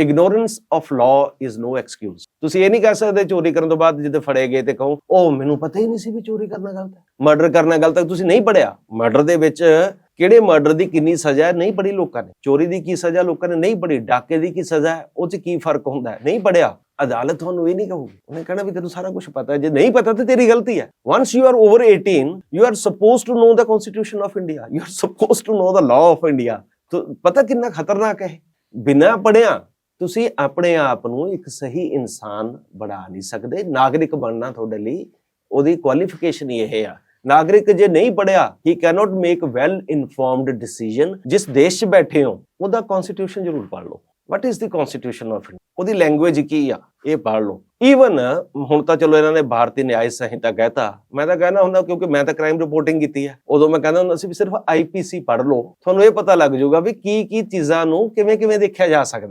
Ignorance of law is no excuse ਤੁਸੀਂ ਇਹ ਨਹੀਂ ਕਹਿ ਸਕਦੇ ਚੋਰੀ ਕਰਨ ਤੋਂ ਬਾਅਦ ਜਦੋਂ ਫੜੇ ਗਏ ਤੇ ਕਹੋ ਉਹ ਮੈਨੂੰ ਪਤਾ ਹੀ ਨਹੀਂ ਸੀ ਵੀ ਚੋਰੀ ਕਰਨਾ ਗਲਤ ਹੈ। ਮਰਡਰ ਕਰਨਾ ਗਲਤ ਹੈ, ਤੁਸੀਂ ਨਹੀਂ ਪੜਿਆ ਮਰਡਰ ਦੇ ਵਿੱਚ ਕਿਹੜੇ ਮਰਡਰ ਦੀ ਕਿੰਨੀ ਸਜ਼ਾ ਹੈ, ਨਹੀਂ ਪੜੀ ਲੋਕਾਂ ਨੇ। ਚੋਰੀ ਦੀ ਕੀ ਸਜ਼ਾ ਲੋਕਾਂ ਨੇ ਨਹੀਂ ਪੜੀ ਡਾਕੇ ਦੀ ਕੀ ਸਜ਼ਾ ਹੈ, ਉਹ 'ਚ ਕੀ ਫ਼ਰਕ ਹੁੰਦਾ ਹੈ? ਨਹੀਂ ਪੜਿਆ ਅਦਾਲਤ ਤੁਹਾਨੂੰ ਇਹ ਨਹੀਂ ਕਹੂਗੀ। ਉਹਨੇ ਕਹਿਣਾ ਵੀ ਤੈਨੂੰ ਸਾਰਾ ਕੁਝ ਪਤਾ ਹੈ। ਜੇ ਨਹੀਂ ਪਤਾ ਤੇ ਤੇਰੀ ਗਲਤੀ ਹੈ। Once you are over 18 you are supposed to know the constitution of India you are supposed to know the law of India ਤੋ ਪਤਾ ਕਿੰਨਾ ਖਤਰਨਾਕ ਹੈ? ਬਿਨਾਂ ਪੜਿਆ ਤੁਸੀਂ ਆਪਣੇ ਆਪ ਨੂੰ ਇੱਕ ਸਹੀ ਇਨਸਾਨ ਬਣਾ ਨਹੀਂ ਸਕਦੇ। ਨਾਗਰਿਕ ਬਣਨਾ ਤੁਹਾਡੇ ਲਈ ਉਹਦੀ ਕੁਆਲੀਫਿਕੇਸ਼ਨ ਇਹ ਆ। ਨਾਗਰਿਕ ਜੇ ਨਹੀਂ ਪੜਿਆ ਹੀ cannot make well informed decision ਜਿਸ ਦੇਸ਼ 'ਚ ਬੈਠੇ ਹੋ, ਉਹਦਾ ਕਨਸਟੀਟਿਊਸ਼ਨ ਜ਼ਰੂਰ ਪੜ੍ਹ ਲਓ। What is the constitution of India ਉਹਦੀ ਲੈਂਗੁਏਜ ਕੀ ਆ, ਇਹ ਪੜ੍ਹ ਲਓ। ਈਵਨ ਹੁਣ ਤਾਂ ਚਲੋ ਇਹਨਾਂ ਨੇ ਭਾਰਤੀ ਨਿਆਂ ਸੰਹਿਤਾ ਕਹਿਤਾ। ਮੈਂ ਤਾਂ ਕਹਿਣਾ ਹੁੰਦਾ ਕਿਉਂਕਿ ਮੈਂ ਤਾਂ ਕ੍ਰਾਈਮ ਰਿਪੋਰਟਿੰਗ ਕੀਤੀ ਹੈ ਉਦੋਂ ਮੈਂ ਕਹਿੰਦਾ ਹੁੰਦਾ ਸੀ ਵੀ ਸਿਰਫ ਆਈਪੀਸੀ ਪੜ੍ਹ ਲਓ। ਤੁਹਾਨੂੰ ਇਹ ਪਤਾ ਲੱਗ ਜਾਊਗਾ ਵੀ ਕੀ ਕੀ ਚੀਜ਼ਾਂ ਨੂੰ ਕਿਵੇਂ ਕਿਵੇਂ ਦੇਖਿਆ ਜਾ ਸਕਦਾ।